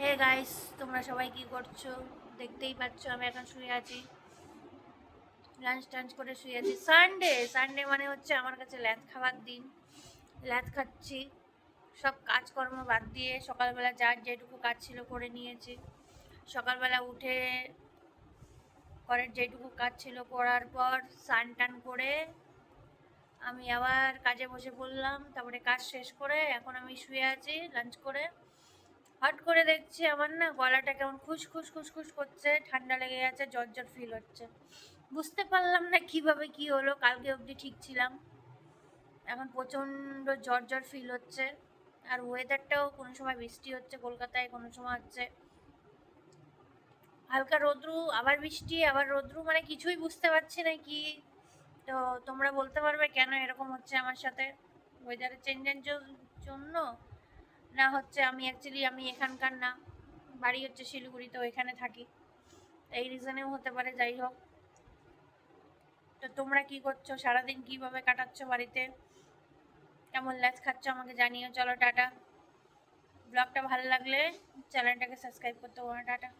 Hey guys তোমরা সবাই কি করছ? দেখতেই পাচ্ছ, আমি এখন শুয়ে আছি। লাঞ্চ টাঞ্চ করে শুয়ে আছি। সানডে সানডে মানে হচ্ছে আমার কাছে ল্যাদ খাবার দিন। ল্যাথ খাচ্ছি। সব কাজকর্ম বাদ দিয়ে সকালবেলা যার যেটুকু কাজ ছিল করে নিয়েছি। সকালবেলা উঠে পরের যেটুকু কাজ ছিল করার পর স্নান টান করে আমি আবার কাজে বসে পড়লাম। তারপরে কাজ শেষ করে এখন আমি শুয়ে আছি লাঞ্চ করে। হট করে দেখছি আমার না গলাটা কেমন খুশ খুশ খুশ খুশ করছে, ঠান্ডা লেগে গেছে জ্বর জ্বর ফিল হচ্ছে। বুঝতে পারলাম না কীভাবে কি হলো, কালকে অবধি ঠিক ছিলাম। এখন প্রচণ্ড জ্বর জ্বর ফিল হচ্ছে। আর ওয়েদারটাও কোনো সময় বৃষ্টি হচ্ছে, কলকাতায় কোনো সময় হচ্ছে। হালকা রোদ্রু, আবার বৃষ্টি, আবার রোদ্রু মানে কিছুই বুঝতে পারছি না কি। তো তোমরা বলতে পারবে কেন এরকম হচ্ছে আমার সাথে? ওয়েদারের চেঞ্জের জন্য না হচ্ছে আমি অ্যাকচুয়ালি আমি এখানকার না। বাড়ি হচ্ছে শিলিগুড়ি, তো এখানে থাকি। এই রিজনেও হতে পারে, যাই হোক। তো তোমরা কি করছ? সারাদিন কীভাবে কাটাচ্ছ বাড়িতে? কেমন ল্যাচ খাচ্ছ আমাকে জানিও। চলো টাটা। ব্লগটা ভালো লাগলে চ্যানেলটাকে সাবস্ক্রাইব করতে পারো টাটা।